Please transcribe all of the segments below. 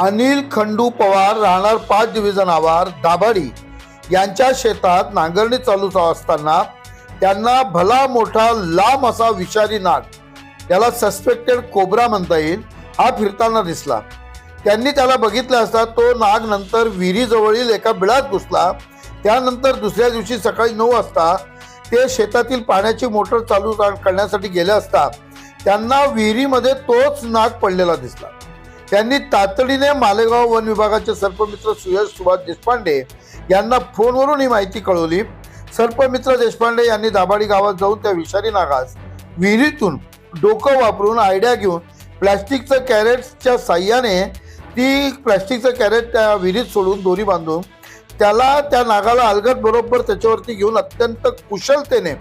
अनिल खंडू पवार राहणार पाच डिव्हिजन आवार दाभाडी यांच्या शेतात नांगरणी चालू असताना त्यांना भला मोठा लांब असा विषारी नाग त्याला सस्पेक्टेड कोबरा म्हणता येईल हा फिरताना दिसला. त्यांनी त्याला बघितलं असता तो नाग नंतर विहिरीजवळील एका बिळात घुसला. त्यानंतर दुसऱ्या दिवशी सकाळी नऊ वाजता ते शेतातील पाण्याची मोटर चालू करण्यासाठी गेले असता त्यांना विहिरीमध्ये तोच नाग पडलेला दिसला. त्यांनी तातडीने मालेगाव वन विभागाचे सर्पमित्र सुयश सुभाष देशपांडे यांना फोनवरून ही माहिती कळवली. सर्पमित्र देशपांडे यांनी दाभाडी गावात जाऊन त्या विषारी नागास विहिरीतून डोकं वापरून आयडिया घेऊन प्लॅस्टिकचं कॅरेटच्या साह्याने ती प्लॅस्टिकचं कॅरेट त्या विहिरीत सोडून दोरी बांधून त्याला त्या नागाला अलगद बरोबर त्याच्यावरती घेऊन अत्यंत कुशलतेने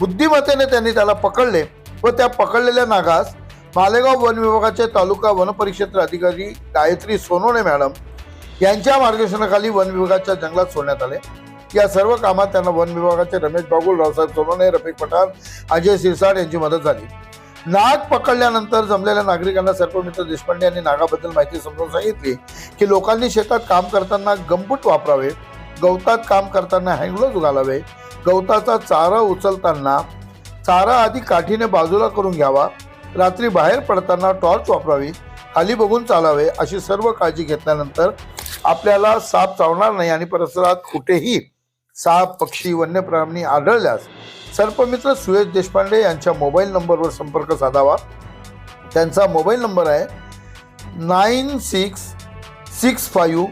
बुद्धिमत्तेने त्यांनी त्याला पकडले व त्या पकडलेल्या नागास मालेगाव वन विभागाचे तालुका वनपरिक्षेत्र अधिकारी गायत्री सोनोने मॅडम यांच्या मार्गदर्शनाखाली वन विभागाच्या जंगलात सोडण्यात आले. या सर्व कामात त्यांना वन विभागाचे रमेश बागुल रावसाहेब सोनोने रफिक पठाण अजय सिरसाड यांची मदत झाली. नाग पकडल्यानंतर जमलेल्या नागरिकांना सर्पमित्र देशपांडे यांनी नागाबद्दल माहिती समजून सांगितली की लोकांनी शेतात काम करताना गंबूट वापरावे गवतात काम करताना हँगलोज घालावे गवताचा चारा उचलताना चारा आधी काठीने बाजूला करून घ्यावा रात्री बाहेर पडताना टॉर्च वापरावी खाली बघून चालावे अशी सर्व काळजी घेतल्यानंतर आपल्याला साप चावणार नाही आणि परिसरात कुठेही साप पक्षी वन्य प्राणी आढळल्यास सर्पमित्र सुयश देशपांडे यांच्या मोबाईल नंबरवर संपर्क साधावा. त्यांचा मोबाईल नंबर आहे nine six six five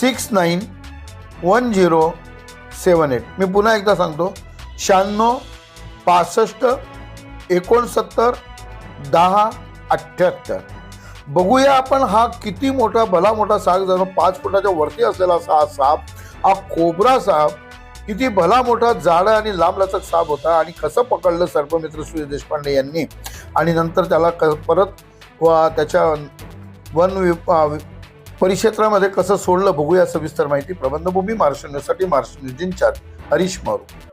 six nine one zero seven eight. मी पुन्हा एकदा सांगतो शहाण्णव पासष्ट एकोणसत्तर दहा अठ्ठ्याहत्तर बघूया आपण हा किती मोठा भला मोठा साग जणू पाच फुटाच्या वरती असलेला असा हा साप हा कोबरा साप किती भला मोठा जाड आणि लांबलचक साप होता आणि कसं पकडलं सर्पमित्र सुरेश देशपांडे यांनी? आणि नंतर त्याला क परत व त्याच्या वन वि परिक्षेत्रामध्ये कसं सोडलं? बघूया सविस्तर माहिती. प्रबंधभूमी महाराष्ट्र न्यूजसाठी महाराष्ट्र न्यूज हरीश मारू.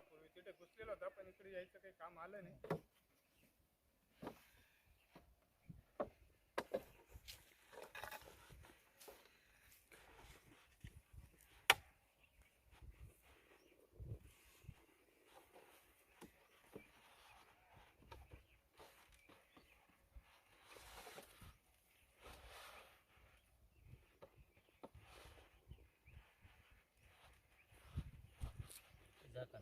જતા